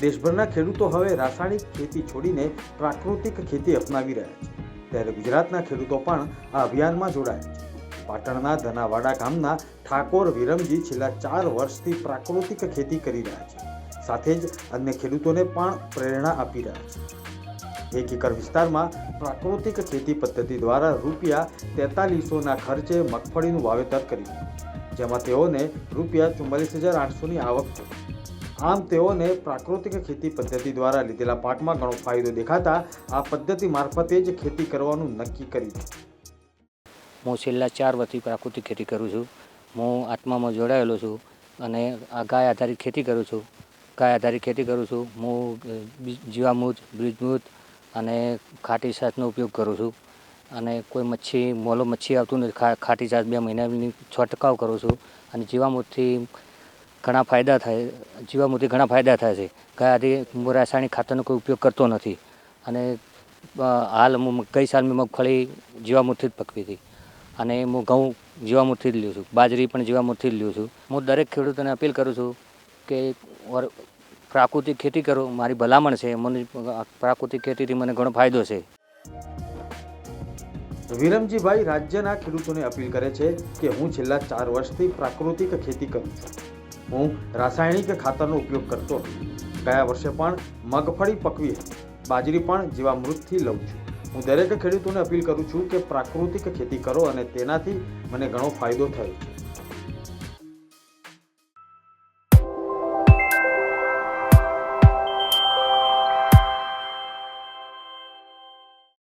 દેશભરના ખેડૂતો હવે રાસાયણિક ખેતી છોડીને પ્રાકૃતિક ખેતી અપનાવી રહ્યા છે. ત્યારે ગુજરાતના ખેડૂતો પણ આ અભિયાનમાં જોડાયા છે. પાટણના ધનાવાડા ગામના ઠાકોર વિરમજી છેલ્લા ચાર વર્ષથી પ્રાકૃતિક ખેતી કરી રહ્યા છે. સાથે જ અન્ય ખેડૂતોને પણ પ્રેરણા આપી રહ્યા છે. એક એકર વિસ્તારમાં પ્રાકૃતિક ખેતી પદ્ધતિ દ્વારા રૂપિયા તેતાલીસોના ખર્ચે મગફળીનું વાવેતર કર્યું. જેમાં તેઓને રૂપિયા ચુમ્માલીસ હજાર આઠસોની આવક થઈ. આમ તેઓને પ્રાકૃતિક ખેતી પદ્ધતિ દ્વારા લીધેલા પાકમાં ઘણો ફાયદો દેખાતા આ પદ્ધતિ મારફતે જ ખેતી કરવાનું નક્કી કર્યું હું છેલ્લા ચાર વર્ષથી પ્રાકૃતિક ખેતી કરું છું. હું આત્મામાં જોડાયેલો છું અને આ ગાય આધારિત ખેતી કરું છું. ગાય આધારિત ખેતી કરું છું. હું જીવામૃત, બ્રિજમૃત અને ખાટી છાશનો ઉપયોગ કરું છું. અને કોઈ મચ્છી, મોલો મચ્છી આવતું નથી, ખા, ખાટી છાશ બે મહિનાની છંટકાવ કરું છું. અને જીવામૃતથી ઘણા ફાયદા થાય, જીવામૃતથી ઘણા ફાયદા થાય છે. ગયાથી હું રાસાયણિક ખાતરનો કોઈ ઉપયોગ કરતો નથી. અને હાલ હું ગઈ સાલ મેં મગફળી જીવામૃતથી જ પકવી હતી. અને હું ઘઉં જીવામૃતથી જ લઉં છું. બાજરી પણ જીવામૃતથી જ લઉં છું. હું દરેક ખેડૂતોને અપીલ કરું છું કે પ્રાકૃતિક ખેતી કરો. મારી ભલામણ છે. મને પ્રાકૃતિક ખેતીથી મને ઘણો ફાયદો છે. વિરમજીભાઈ રાજ્યના ખેડૂતોને અપીલ કરે છે કે હું છેલ્લા ચાર વર્ષથી પ્રાકૃતિક ખેતી કરું છું. હું રાસાયણિક ખાતરનો ઉપયોગ કરતો ગયા વર્ષે પણ મગફળી પકવી બાજરી પણ જીવામૃતથી લઉં છું. હું દરેક ખેડૂતોને અપીલ કરું છું કે પ્રાકૃતિક ખેતી કરો અને તેનાથી મને ઘણો ફાયદો થયો છે.